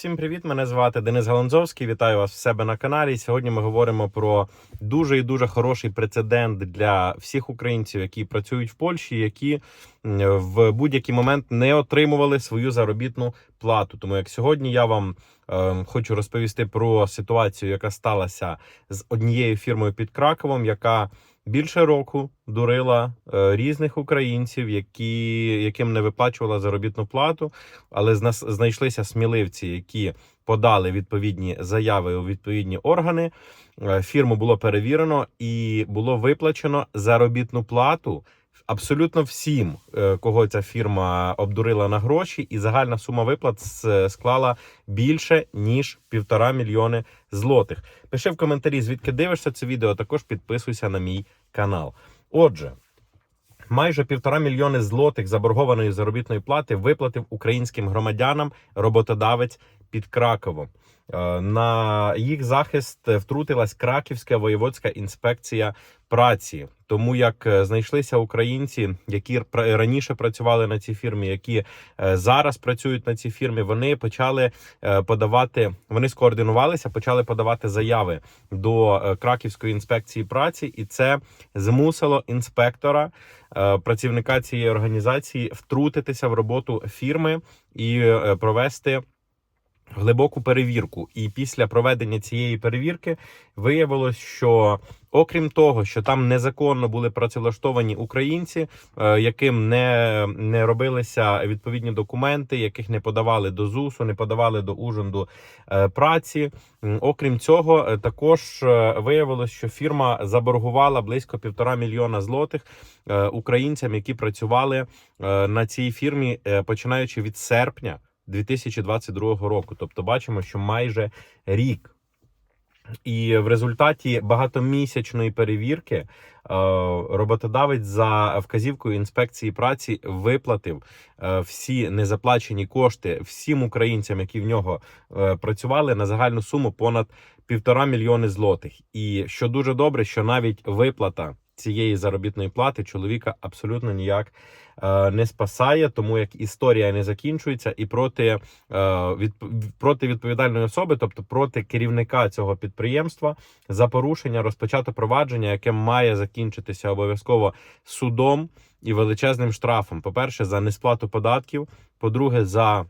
Всім привіт! Мене звати Денис Галанзовський. Вітаю вас в себе на каналі. Сьогодні ми говоримо про дуже і дуже хороший прецедент для всіх українців, які працюють в Польщі, які в будь-який момент не отримували свою заробітну плату. Тому як сьогодні я вам е, хочу розповісти про ситуацію, яка сталася з однією фірмою під Краковом, яка більше року дурила е, різних українців, які, яким не виплачувала заробітну плату але з нас знайшлися сміливці, які подали відповідні заяви у відповідні органи. Е, Фірму було перевірено і було виплачено заробітну плату абсолютно всім, е, кого ця фірма обдурила на гроші, і загальна сума виплат склала більше ніж півтора мільйони злотих. Пиши в коментарі, звідки дивишся це відео. Також підписуйся на мій канал. Отже. Майже півтора мільйони злотих заборгованої заробітної плати виплатив українським громадянам роботодавець під Краковом. Е, На їх захист втрутилась Краківська воєводська інспекція праці, тому як е, знайшлися українці, які раніше працювали на цій фірмі, які е, зараз працюють на цій фірмі. Вони почали подавати, вони скоординувалися, почали подавати заяви до Краківської інспекції праці, і це змусило інспектора працівника цієї організації втрутитися в роботу фірми і провести глибоку перевірку. І після проведення цієї перевірки виявилось, що окрім того, що там незаконно були працевлаштовані українці, е, яким не, не робилися відповідні документи, яких не подавали до ЗУСу, не подавали до ужинду е, праці. Окрім цього, е, також виявилось, що фірма заборгувала близько півтора мільйона злотих українцям, які працювали на цій фірмі, починаючи від серпня 2022 року. Тобто, бачимо, що майже рік. І в результаті багатомісячної перевірки е, роботодавець за вказівкою інспекції праці виплатив е, всі незаплачені кошти всім українцям, які в нього е, працювали на загальну суму понад півтора мільйони злотих. І що дуже добре, що навіть виплата цієї заробітної плати чоловіка абсолютно ніяк е, не спасає, тому як історія не закінчується, і проти, е, від, проти відповідальної особи, тобто проти керівника цього підприємства, за порушення розпочато провадження, яке має закінчитися обов'язково судом і величезним штрафом. По-перше, за несплату податків, по-друге, за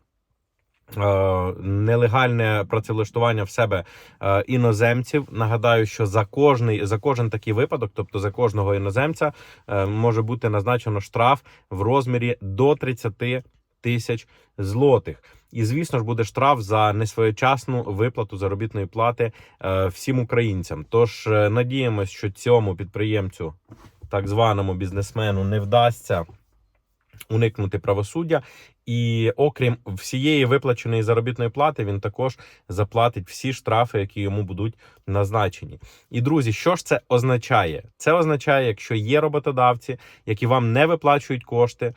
нелегальне працевлаштування в себе е, іноземців. Нагадаю, що за кожний за кожен такий випадок, тобто за кожного іноземця, е, може бути назначено штраф в розмірі до 30 тисяч злотих. І звісно ж буде штраф за несвоєчасну виплату заробітної плати е, всім українцям. Тож е, надіємось, що цьому підприємцю, так званому бізнесмену, не вдасться уникнути правосуддя. І окрім всієї виплаченої заробітної плати, він також заплатить всі штрафи, які йому будуть назначені. І друзі, що ж це означає? Це означає, якщо є роботодавці, які вам не виплачують кошти,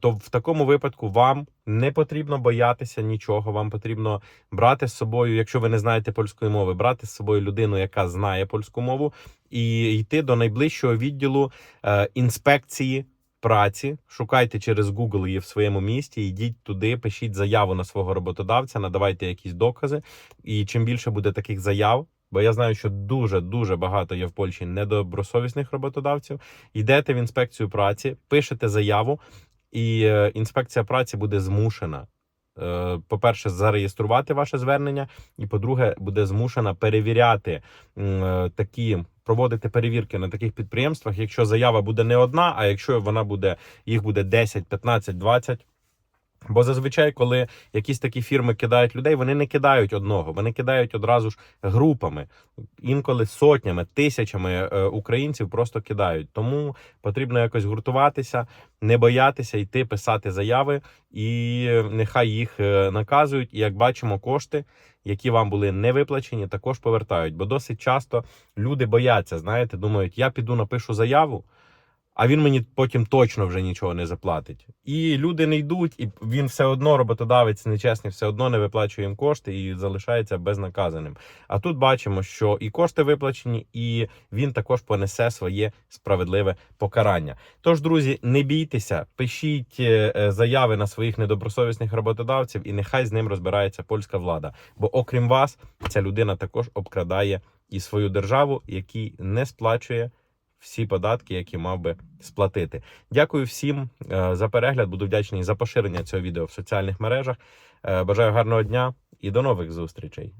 то в такому випадку вам не потрібно боятися нічого. Вам потрібно брати з собою, якщо ви не знаєте польської мови, брати з собою людину, яка знає польську мову, і йти до найближчого відділу е, інспекції праці. Шукайте через Google її в своєму місті, йдіть туди, пишіть заяву на свого роботодавця, надавайте якісь докази. І чим більше буде таких заяв, бо я знаю, що дуже дуже багато є в Польщі недобросовісних роботодавців. Йдете в інспекцію праці, пишете заяву, і е, інспекція праці буде змушена. е, По-перше, зареєструвати ваше звернення, і по-друге, буде змушена перевіряти е, такі, проводити перевірки на таких підприємствах, якщо заява буде не одна, а якщо вона буде, їх буде 10, 15, 20. Бо зазвичай, коли якісь такі фірми кидають людей, вони не кидають одного, вони кидають одразу ж групами, інколи сотнями, тисячами е, українців просто кидають. Тому потрібно якось гуртуватися, не боятися йти писати заяви, і нехай їх е, наказують. І як бачимо, кошти, які вам були не виплачені, також повертають. Бо досить часто люди бояться, знаєте, думають, я піду напишу заяву. А він мені потім точно вже нічого не заплатить. І люди не йдуть, і він все одно, роботодавець нечесний, все одно не виплачує їм кошти і залишається безнаказаним. А тут бачимо, що і кошти виплачені, і він також понесе своє справедливе покарання. Тож, друзі, не бійтеся, пишіть е, е, заяви на своїх недобросовісних роботодавців, і нехай з ним розбирається польська влада. Бо, окрім вас, ця людина також обкрадає і свою державу, який не сплачує всі податки, які мав би сплатити. Дякую всім е, за перегляд. Буду вдячний за поширення цього відео в соціальних мережах. Е, Бажаю гарного дня і до нових зустрічей.